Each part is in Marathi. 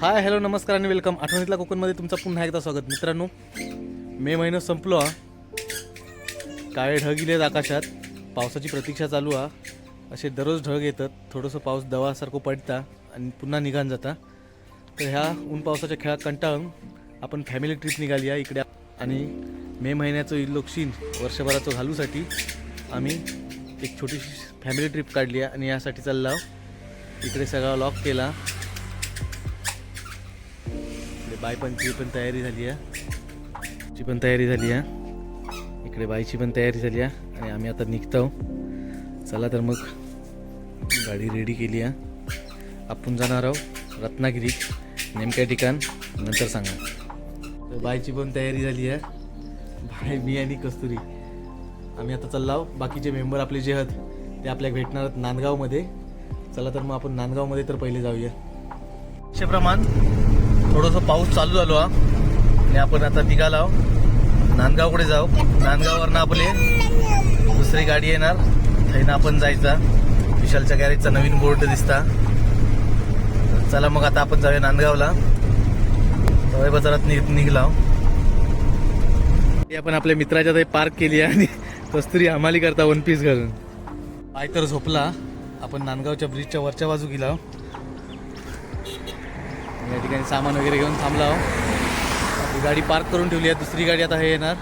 हाय हॅलो नमस्कार आणि वेलकम आठवणीतल्या कोकणमध्ये तुमचं पुन्हा एकदा स्वागत. मित्रांनो मे महिना संपलो हा. काळे ढग इलेत आकाशात. पावसाची प्रतीक्षा चालू हा. असे दररोज ढग येतात. थोडंसं पाऊस दवासारखं पडता आणि पुन्हा निघान जाता. तर ह्या ऊन पावसाच्या खेळात कंटाळून आपण फॅमिली ट्रिप निघाली आहे इकडे. आणि मे महिन्याचं इल्लोक्षीन वर्षभराचं घालूसाठी आम्ही एक छोटीशी फॅमिली ट्रिप काढली आहे आणि यासाठी चालला इकडे सगळा लॉक केला इकडे बाय पंचची पण तयारी झाली आहे. ची पण तयारी झाली आहे. इकडे बाईची पण तयारी झाली आहे. आणि आम्ही आता निघतो चला तर मग गाडी रेडी केली आहे. आपण जाणार आहोत रत्नागिरी नेमक्या ठिकाण नंतर सांगा. तर बाईची पण तयारी झाली आहे. बाय मी आणि कस्तुरी. आम्ही आता चाललो बाकीचे मेंबर आपले जे आहेत ते आपल्याला भेटणार आहेत नांदगावमध्ये. चला तर मग आपण नांदगावमध्ये तर पहिले जाऊया. प्रमाण. थोडंसं पाऊस चालू झालो हा. आणि आपण आता निघाला. नांदगावकडे जाऊ. नांदगाववरनं आपले दुसरी गाडी येणार. थैनं आपण जायचा. विशालच्या गॅरेजचा नवीन बोर्ड दिसता. चला मग आता आपण जाऊया नांदगावला. सवय बाजारात नि निघला. आपण आपल्या मित्राच्या ते पार्क केली आणि कस्तुरी हमाली करता वन पीस घालून. पाय तर झोपला. आपण नांदगावच्या ब्रिजच्या वरच्या बाजू गेला. या ठिकाणी सामान वगैरे घेऊन थांबला आपली गाडी पार्क करून ठेवली आहे. दुसरी गाडी आता हे येणार.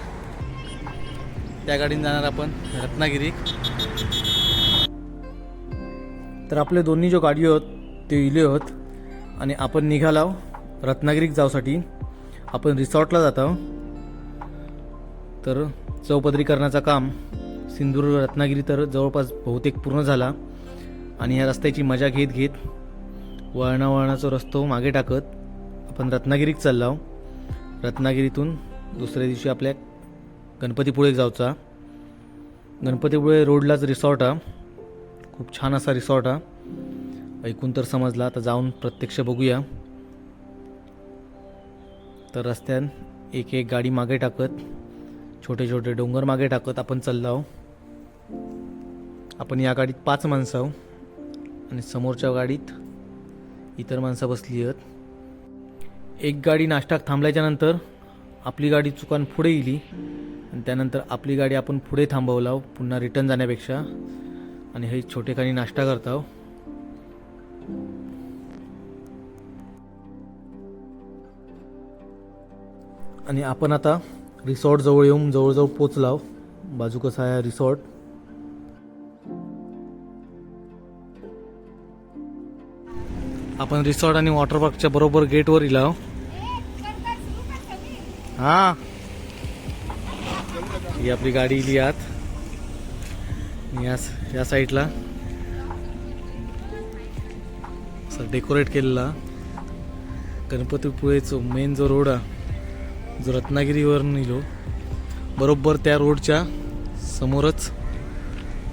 त्या गाडीने जाणार आपण रत्नागिरी. तर आपले दोन्ही जो गाडी होत ते इले होत. आणि आपण निघालो रत्नागिरीत जाऊसाठी आपण रिसॉर्टला जातो तर चौपदरीकरणाचं काम सिंधुदुर्ग रत्नागिरी तर जवळपास बहुतेक पूर्ण झाला. आणि ह्या रस्त्याची मजा घेत घेत वळणावळणाचा रस्तो मागे टाकत आपण रत्नागिरीत चाललो रत्नागिरीतून दुसऱ्या दिवशी आपल्या गणपतीपुळे जाऊचा गणपतीपुळे रोडलाच रिसॉर्ट हा. खूप छान असा रिसॉर्ट हा. ऐकून तर समजला आता जाऊन प्रत्यक्ष बघूया. तर रस्त्यात एक एक गाडी मागे टाकत छोटे छोटे डोंगर मागे टाकत आपण चाललो आपण या गाडीत पाच माणसं आहो आणि समोरच्या गाडीत इतर माणसं बसली आहेत. एक गाडी नाश्ता थांबल्याच्यानंतर आपली गाडी चुकान पुढे गेली आणि त्यानंतर आपली गाडी आपण पुढे थांबवला हो, पुन्हा रिटर्न जाण्यापेक्षा. आणि हे छोटे खाणी नाश्ता करताव हो. आणि आपण आता रिसॉर्टजवळ येऊन जवळजवळ पोचलाव हो. बाजू कसा आहे? रिसॉर्ट. आपण रिसॉर्ट आणि वॉटर पार्कच्या बरोबर गेटवर इलाव हो. हा. ही. आपली गाडी इली आत. या या साईडला. असं डेकोरेट केलेला. गणपतीपुळेचं मेन जो रोड आहे जो रत्नागिरीवर निलो बरोबर त्या रोडच्या समोरच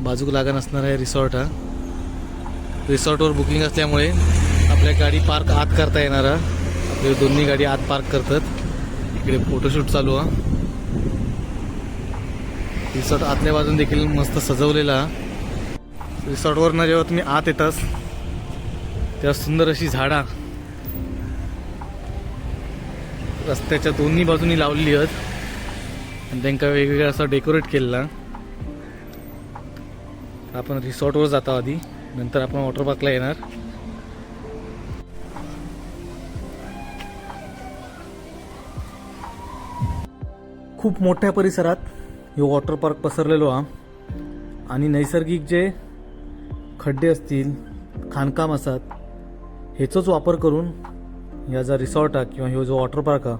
बाजूक लागण असणारा रिसॉर्ट हा रिसॉर्टवर बुकिंग असल्यामुळे आपल्या गाडी पार्क आत करता येणार आपली दोन्ही गाडी आत पार्क करतात. इकडे फोटोशूट चालू हा रिसॉर्ट आतल्या बाजून देखील मस्त सजवलेला रिसॉर्टवरनं जेव्हा तुम्ही आत येतास तेव्हा सुंदर अशी झाडा रस्त्याच्या दोन्ही बाजूनी लावलेली आहेत. आणि त्यांना वेगवेगळा असा डेकोरेट केलेला आपण रिसॉर्टवर जातो आधी. नंतर आपण वॉटर पार्कला येणार. खूप मोठ्या परिसरात हे वॉटर पार्क पसरलेलो हा. आणि नैसर्गिक जे खड्डे असतील खाणकाम असतात ह्याचाच वापर करून ह्या जो रिसॉर्ट हा किंवा ह्यो जो वॉटर पार्क हा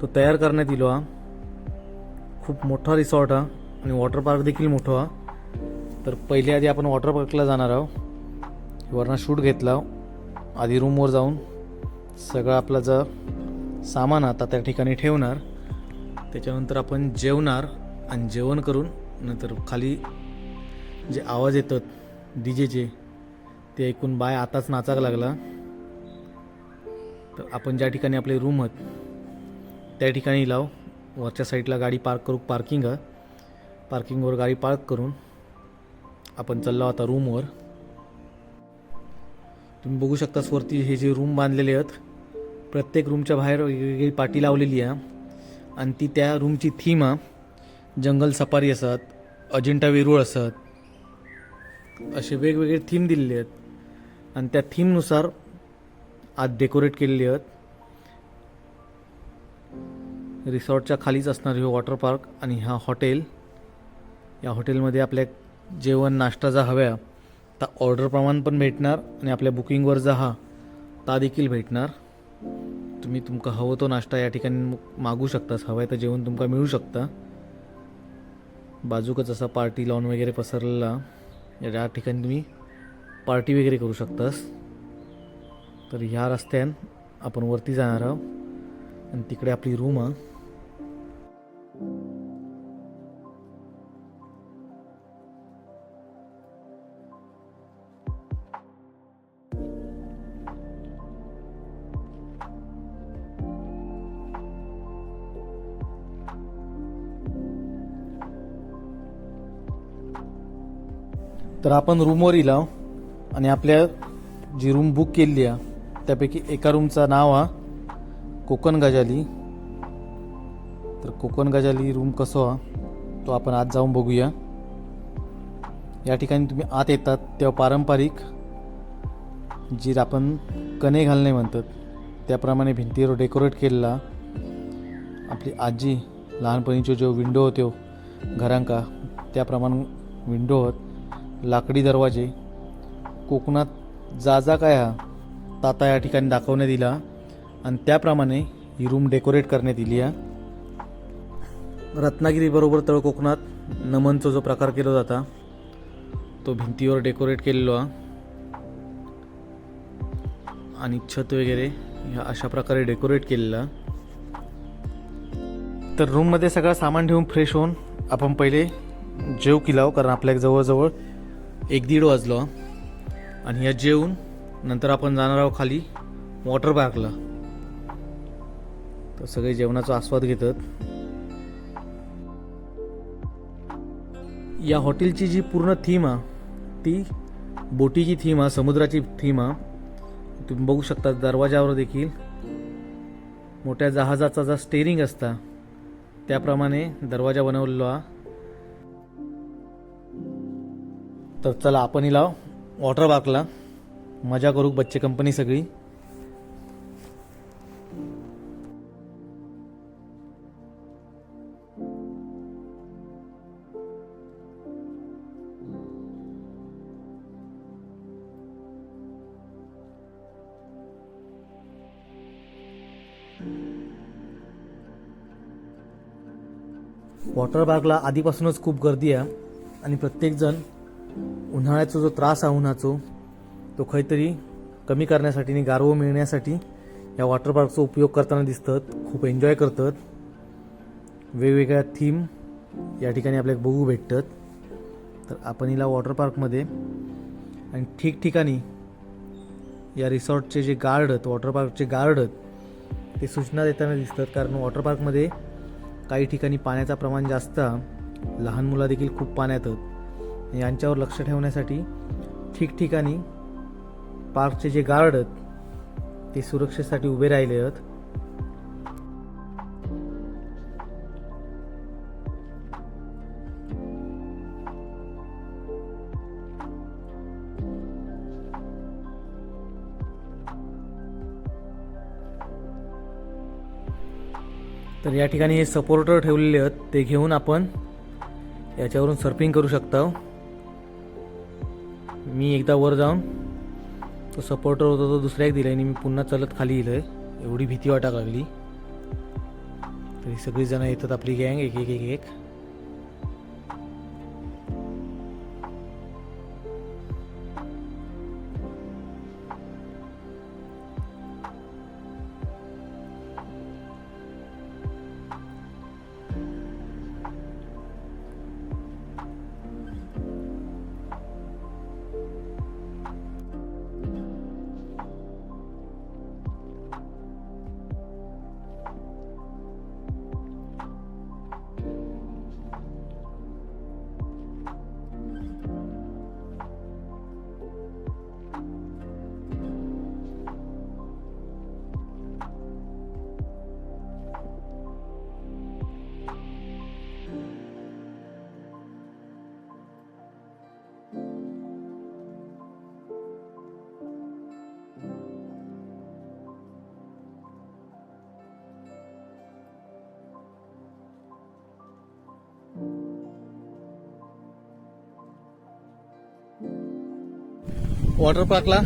तो तयार करण्यात येलो हा. खूप मोठा रिसॉर्ट हा आणि वॉटर पार्क देखील मोठा हा. तर पहिले आधी आपण वॉटर पार्कला जाणार आहोत. वरनं शूट घेतला आधी रूमवर जाऊन सगळं आपलं जर सामान आता त्या ठिकाणी ठेवणार. त्याच्यानंतर आपण जेवणार आणि जेवण करून नंतर खाली जे आवाज येतात डी जेचे ते ऐकून बाय आताच नाचायला लागला. तर आपण ज्या ठिकाणी आपले रूम आहेत त्या ठिकाणी लाव. वरच्या साईडला गाडी पार्क करू पार्किंग आहे. पार्किंगवर गाडी पार्क करून आपण चाललो आता रूमवर तुम्ही बघू शकता वरती हे जे रूम बांधलेले आहेत प्रत्येक रूमच्या बाहेर वेगवेगळी पाटी लावलेली आहे. आणि ती त्या रूमची थीम आहे जंगल सफारी असत अजिंठा वेरूळ असत असे वेगवेगळे थीम दिलेले आहेत. आणि त्या थीमनुसार आज डेकोरेट केलेली आहेत. रिसॉर्टच्या खालीच असणार हे वॉटर पार्क आणि हा हॉटेल या हॉटेलमध्ये आपल्या जेवण नाश्ता जा हव्या तर ऑर्डरप्रमाणे पण भेटणार आणि आपल्या बुकिंगवर जा हा ता देखील भेटणार. तुम्ही तुमका हवं तो नाश्ता या ठिकाणी मग मागू शकतास हवं तर जेवण तुमका मिळू शकता. बाजूकच असा पार्टी लॉन वगैरे पसरलेला या ठिकाणी तुम्ही पार्टी वगैरे करू शकतास. तर ह्या रस्त्यान आपण वरती जाणार आहोत. आणि तिकडे आपली रूम आहे तर आपण रूमवर इलाव आणि आपल्या जी रूम बुक केली आहे त्यापैकी एका रूमचं नाव हा कोकण गजाली. तर कोकण गजाली रूम कसं हा तो आपण आत जाऊन बघूया. या ठिकाणी तुम्ही आत येतात तेव्हा पारंपरिक जी आपण कणे घालणे म्हणतात. त्याप्रमाणे भिंतीवर डेकोरेट केलेला आपली आजी लहानपणीचे जो विंडो होत्यो हो, घरांका त्याप्रमाणे विंडो होत. लाकडी दरवाजे कोकणात जा जा काय हा? ताता या ठिकाणी दाखवण्यात दिला आणि त्याप्रमाणे ही रूम डेकोरेट करण्यात दिली आहे रत्नागिरीबरोबर तळ कोकणात नमनचा जो प्रकार केला जाता तो भिंतीवर डेकोरेट केलेलो हा. आणि छत वगैरे ह्या अशा प्रकारे डेकोरेट केलेला. तर रूममध्ये सगळं सामान ठेवून फ्रेश होऊन आपण पहिले जेव किलाव कारण आपल्या जवळजवळ एक दीड वाजलो आणि ह्या जेवून नंतर आपण जाणार आहोत खाली वॉटर पार्कला. तर सगळे जेवणाचा आस्वाद घेतात. या हॉटेलची जी पूर्ण थीम आहे ती बोटीची थीम आहे समुद्राची थीम आहे तुम्ही बघू शकता दरवाजावर देखील मोठ्या जहाजाचा जा स्टेरिंग असता त्याप्रमाणे दरवाजा बनवलेला हा. तर चला आपण हिला वॉटर पार्कला मजा करू बच्चे कंपनी सगळी. वॉटर पार्कला आधीपासूनच खूप गर्दी आहे. आणि प्रत्येकजण उन्हाळ्याचा जो त्रास आहे उन्हाचो तो काहीतरी कमी करण्यासाठी आणि गारवं मिळण्यासाठी या वॉटर पार्कचा उपयोग करताना दिसतात खूप एन्जॉय करतात. वेगवेगळ्या थीम या ठिकाणी आपल्याला बघू भेटतात. तर आपण हिला वॉटर पार्कमध्ये आणि ठिकठिकाणी या रिसॉर्टचे जे गार्ड आहेत वॉटर पार्कचे गार्ड आहेत ते सूचना देताना दिसतात. कारण वॉटर पार्कमध्ये काही ठिकाणी पाण्याचा प्रमाण जास्त लहान मुलं देखील खूप पाण्यात आहेत. यांच्यावर लक्ष ठेवण्यासाठी ठिकठिकाणी पार्कचे जे गार्ड आहेत ते सुरक्षेसाठी उभे राहिले आहेत. तर या ठिकाणी हे सपोर्टर ठेवलेले आहेत ते घेऊन आपण याच्यावरून सर्फिंग करू शकता. मी एकदा वर जाऊन तो सपोर्टर होता तो दुसऱ्या एक दिला आणि मी पुन्हा चलत खाली येलोय एवढी भीती वाटायला लागली. तरी सगळीजणं येतात आपली गँग एक एक एक एक. वॉटर पार्कला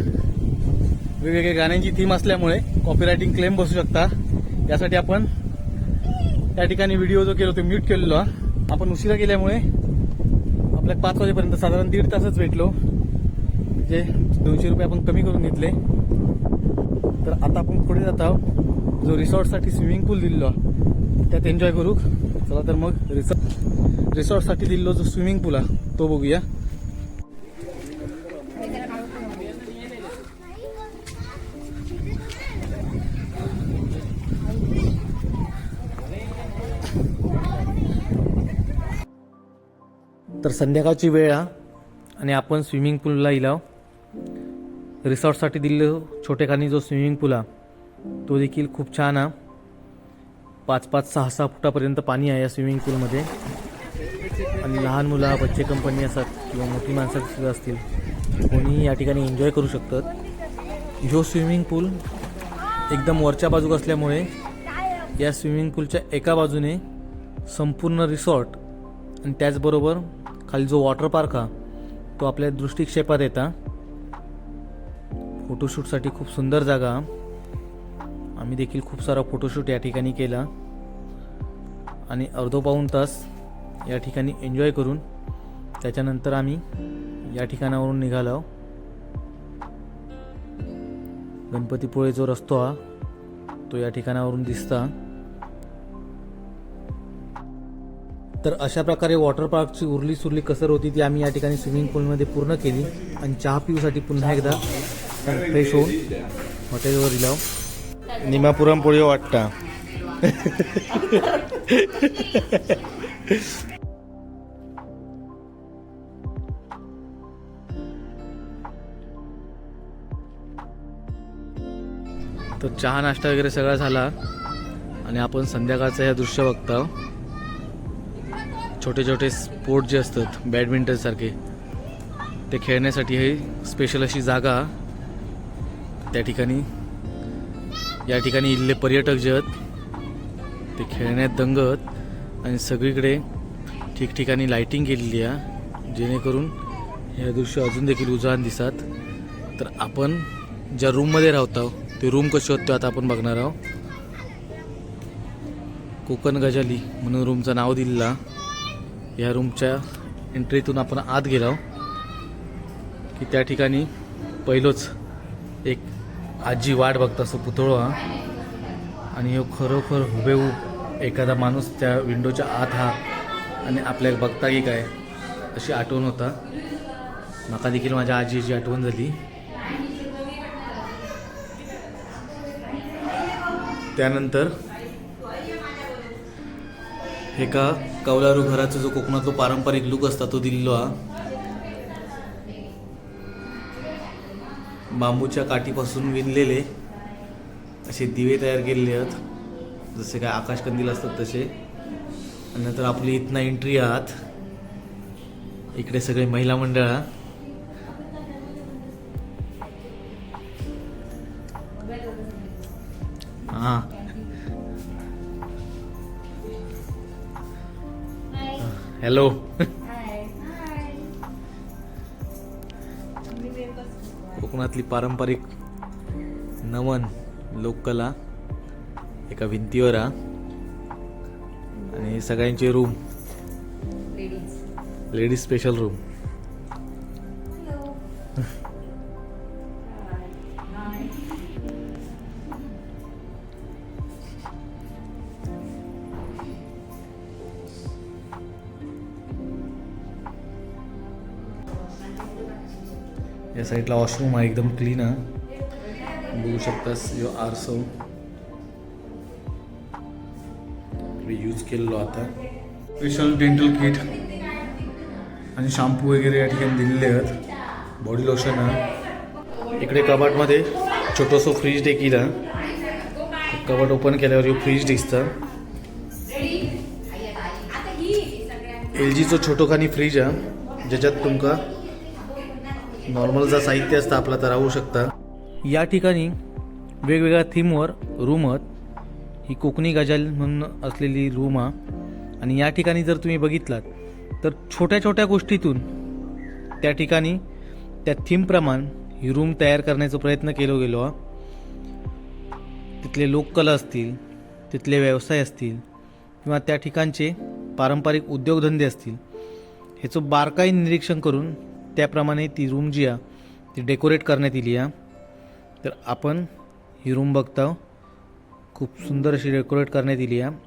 वेगवेगळ्या गाण्यांची थीम असल्यामुळे कॉपीरायटिंग क्लेम बसू शकता. यासाठी आपण त्या ठिकाणी व्हिडिओ जो केलो तो म्यूट केलेलो हा. आपण उशिरा गेल्यामुळे आपल्या पाच वाजेपर्यंत साधारण दीड तासच भेटलो. म्हणजे दोनशे रुपये आपण कमी करून घेतले. तर आता आपण पुढे जात आहोत. जो रिसॉर्टसाठी स्विमिंग पूल दिलेलो त्यात एन्जॉय करू. चला तर मग रिसॉर्ट रिसॉर्टसाठी दिलेलो जो स्विमिंग पूल आहे तो बघूया. तर संध्याकाळची वेळ हा. आणि आपण स्विमिंग पूलला इलाव. रिसॉर्टसाठी दिलेलं छोटेखानी जो स्विमिंग पूल हा तो देखील खूप छान हा. पाच पाच सहा सहा फुटापर्यंत पाणी आहे या स्विमिंग पूलमध्ये. आणि लहान मुलं बच्चे कंपनी असतात किंवा मोठी माणसं सुद्धा असतील कोणी या ठिकाणी एन्जॉय करू शकतात. ह्यो स्विमिंग पूल एकदम वरच्या बाजूक असल्यामुळे या स्विमिंग पूलच्या एका बाजूने संपूर्ण रिसॉर्ट आणि त्याचबरोबर खाली जो वॉटर पार्क हा तो आपल्या दृष्टिक्षेपात येता. फोटोशूटसाठी खूप सुंदर जागा. आम्ही देखील खूप सारा फोटोशूट या ठिकाणी केला. आणि अर्धो पाऊण तास या ठिकाणी एन्जॉय करून त्याच्यानंतर आम्ही या ठिकाणावरून निघालो. गणपतीपुळे जो रस्तो हा तो या ठिकाणावरून दिसता. तर अशा प्रकारे वॉटर पार्कची उरली सुरली कसर होती ती आम्ही या ठिकाणी स्विमिंग पूलमध्ये पूर्ण केली. आणि चहा पिऊसाठी पुन्हा एकदा फ्रेश होऊन हॉटेलवर इलाव निमापुरम पोळी वाटता. तर चहा नाश्ता वगैरे सगळा झाला. आणि आपण संध्याकाळचं हे दृश्य बघतो. छोटे छोटे स्पोर्ट जे असतात बॅडमिंटनसारखे ते खेळण्यासाठी हे स्पेशल अशी जागा त्या ठिकाणी या ठिकाणी इथले पर्यटक जे आहेत ते खेळण्यात दंगत आणि सगळीकडे ठिकठिकाणी लाईटिंग केलेली आहे जेणेकरून हे दृश्य अजून देखील उजळान दिसतात. तर आपण ज्या रूममध्ये राहत आहोत ते रूम कशी होत आता आपण बघणार आहोत. कोकण गजाली म्हणून रूमचं नाव दिलेलं या रूमच्या एंट्रीतून आपण आत गेलो की त्या ठिकाणी पहिलोच एक आजी वाट बघत असतो पुतळो हा. आणि हो खरोखर हुबेहूब एखादा माणूस त्या विंडोच्या आत हा आणि आपल्याला बघता की काय अशी आठवण होता. मला देखील माझ्या आजीची आठवण झाली. त्यानंतर एका कौलारू घराचा जो कोकणातलो पारंपरिक लुक असता तो दिलेलो हा. बांबूच्या काठीपासून विणलेले असे दिवे तयार केलेले आहेत. जसे काय आकाशकंदील असतात तसे. आणि नंतर आपली इथनं एंट्री आहात. इकडे सगळे महिला मंडळ हा. हॅलो कोकणातली पारंपरिक नमन लोककला एका भिंतीवर हा. आणि सगळ्यांचे रूम लेडीज स्पेशल रूम या साईडला वॉशरूम आहे एकदम क्लीन आहे. बघू शकतास यो आरसो यूज केलेलो आता. स्पेशल डेंटल किट आणि शॅम्पू वगैरे या ठिकाणी दिलेले आहेत. बॉडी लोशन आहे. इकडे कबाटमध्ये छोटंसं फ्रीज देखील आहे. कबाट ओपन केल्यावर फ्रीज दिसतं. एल जीचं छोटोखानी फ्रीज आहे ज्याच्यात तुमका नॉर्मल जर साहित्य असतं आपलं तर राहू शकता. या ठिकाणी वेगवेगळ्या थीमवर रूम ही कोकणी गजाल म्हणून असलेली रूम हा आणि या ठिकाणी जर तुम्ही बघितलात तर छोट्या छोट्या गोष्टीतून त्या ठिकाणी त्या थीमप्रमाण ही रूम तयार करण्याचा प्रयत्न केलो गेलो हा. तिथले लोककला असतील तिथले व्यवसाय असतील किंवा त्या ठिकाणचे पारंपरिक उद्योगधंदे असतील ह्याचं बारकाई निरीक्षण करून त्याप्रमाणे ती रूम जी आहे ती डेकोरेट करण्यात येईल आहे. तर आपण ही रूम बघता खूप सुंदर अशी डेकोरेट करण्यात येईल आहे.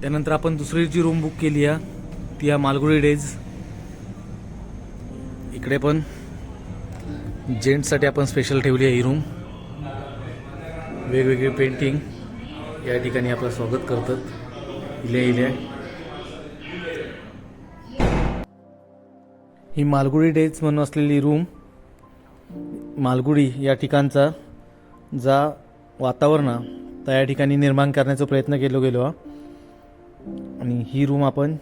त्यानंतर आपण दुसरी जी रूम बुक केली आहे ती आहे मालगुडी डेज. इकडे पण. जेंट्ससाठी आपण स्पेशल ठेवली आहे ही रूम वेगवेगळी पेंटिंग या ठिकाणी आपलं स्वागत करतात. इल्या इल्या ही मालगुडी डेज म्हणून असलेली रूम मालगुडी या ठिकाणचा जा वातावरण आहे, त्या या ठिकाणी निर्माण करण्याचा प्रयत्न केलो गेलो. हा. आणि ही रूम आपण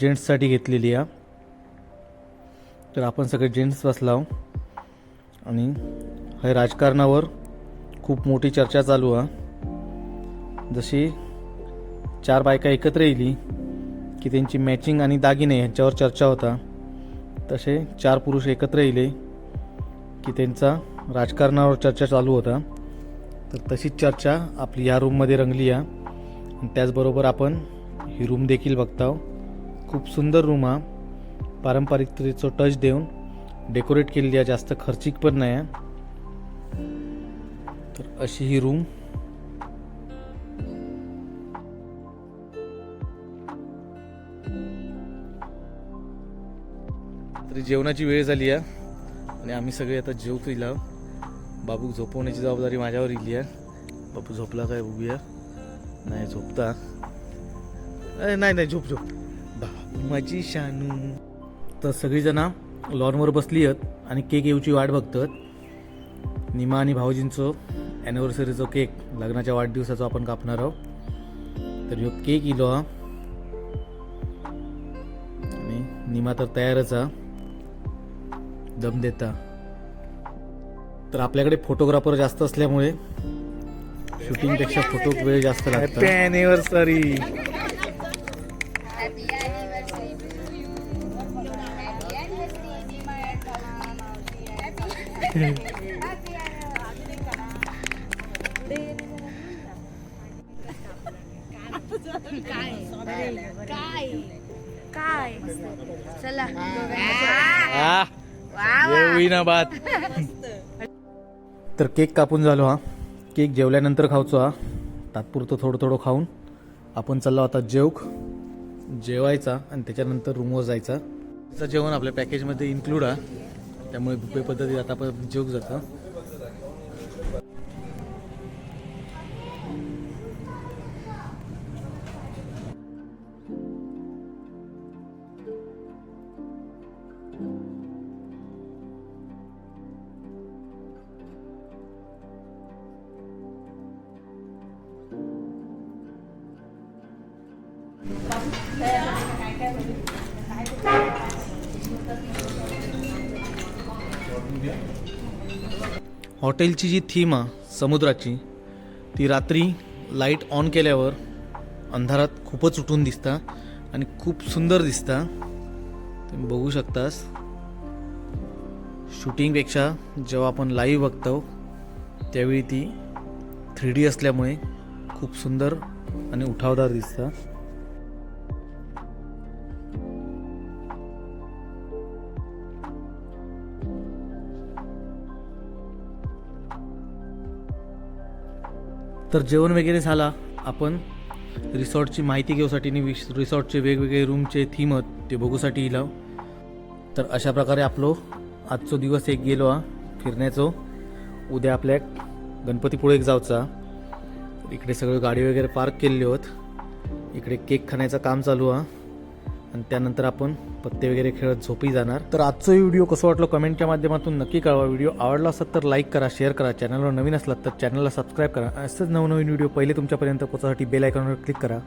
जेंट्ससाठी घेतलेली आहे. तर आपण सगळे जेंट्स बसला आणि हे राजकारणावर खूप मोठी चर्चा चालू आहे जशी चार बायका एकत्र येली की त्यांची मॅचिंग आणि दागिने यांच्यावर चर्चा होता. तसे चार पुरुष एकत्र येले की त्यांचा राजकारणावर चर्चा चालू होता. तर तशीच चर्चा आपली या रूममध्ये रंगली आहे त्याचबरोबर आपण ही रूम देखील बघताव. खूप सुंदर रूम हा. पारंपरिकतेचं टच देऊन डेकोरेट केलेली आहे. जास्त खर्चिक पण नाही आहे. तर अशी ही रूम तरी जेवणाची वेळ झाली आहे. आणि आम्ही सगळे आता जेवतो इला. बाबू झोपवण्याची जबाबदारी माझ्यावर इली आहे. बाबू झोपला काय? बघूया नाही झोपता. अरे नाही नाही झोप झोप. बाबू माझी शानू. तर सगळीजणं लॉनवर बसली आहेत आणि केक येऊची वाट बघतात निमा आणि भाऊजींचं ॲनिव्हर्सरीचं केक लग्नाच्या वाढदिवसाचं आपण कापणार आहोत. तर ह्यो केक इलो हा. आणि निमा तर तयारच हा. दम देता. तर आपल्याकडे फोटोग्राफर जास्त असल्यामुळे शूटिंगपेक्षा फोटो वेळ जास्त लागतो ॲनिव्हर्सरी काय? काय? चला ना बात तर केक कापून झालो हा. केक जेवल्यानंतर खावचो हा. तात्पुरतं थोडं थोडं खाऊन आपण चाललो आता जेवक. जेवायचा आणि त्याच्यानंतर रूमवर जायचा. त्याचं जेवण आपल्या पॅकेजमध्ये इन्क्लूड आहे त्यामुळे बुफे पद्धतीत आता आपण जेवक जातं. हॉटेलची जी थीम आहे समुद्राची ती रात्री लाइट ऑन केल्यावर अंधारात खूपच उठून दिसता आणि खूप सुंदर दिसता. तुम्ही बघू शकतास. शूटिंगपेक्षा जेव्हा आपण लाईव्ह बघतो त्यावेळी ती थ्री डी असल्यामुळे खूप सुंदर आणि उठावदार दिसतं. तर जेवण वगैरे झाला. आपण रिसॉर्टची माहिती घेऊसाठी आणि विश रिसॉर्टचे वेगवेगळे रूमचे थीम आहेत ते बघूसाठी इलाव तर अशा प्रकारे आपलो आजचो दिवस एक गेलो हा फिरण्याचो. उद्या आपल्या गणपतीपुळे एक जावचा इकडे सगळं गाडी वगैरे पार्क केलेली होत. इकडे केक खाण्याचं काम चालू आहे आणि त्यानंतर आपण पत्ते वगैरे खेळत झोपी जाणार. तर आजचा व्हिडिओ कसं वाटलं कमेंटच्या माध्यमातून नक्की कळवा. व्हिडिओ आवडला असत तर लाईक करा शेअर करा. चॅनलवर नवीन असलात तर चॅनलला सबस्क्राईब करा. असंच नवनवीन व्हिडिओ पहिले तुमच्यापर्यंत पोहोचण्यासाठी बेल आयकॉनवर क्लिक करा.